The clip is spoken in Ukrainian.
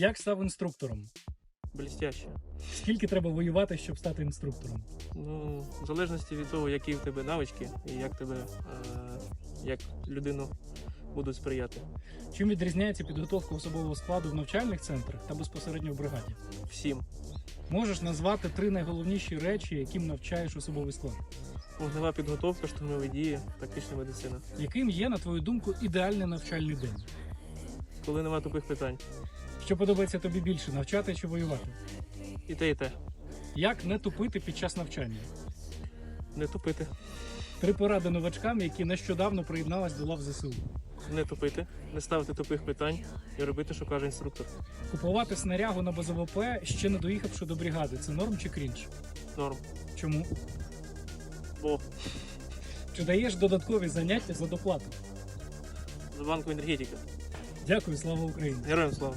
Як став інструктором? Блістяще. Скільки треба воювати, щоб стати інструктором? Ну, в залежності від того, які в тебе навички і як тебе е, як людину будуть сприяти. Чим відрізняється підготовка особового складу в навчальних центрах та безпосередньо в бригаді? Всім. Можеш назвати три найголовніші речі, яким навчаєш особовий склад? Вогнева підготовка, штурмові дії, тактична медицина. Яким є, на твою думку, ідеальний навчальний день? Коли нема тупих питань. Що подобається тобі більше навчати чи воювати? І те, і те. Як не тупити під час навчання? Не тупити. Три поради новачкам, які нещодавно приєднались до лав ЗСУ. Не тупити, не ставити тупих питань і робити, що каже інструктор. Купувати снарягу на БЗВП, ще не доїхавши до бригади. Це норм чи крінж? Норм. Чому? Бо Чи даєш додаткові заняття за доплату? з банку енергетика. Дякую, слава Україні! Героям слава.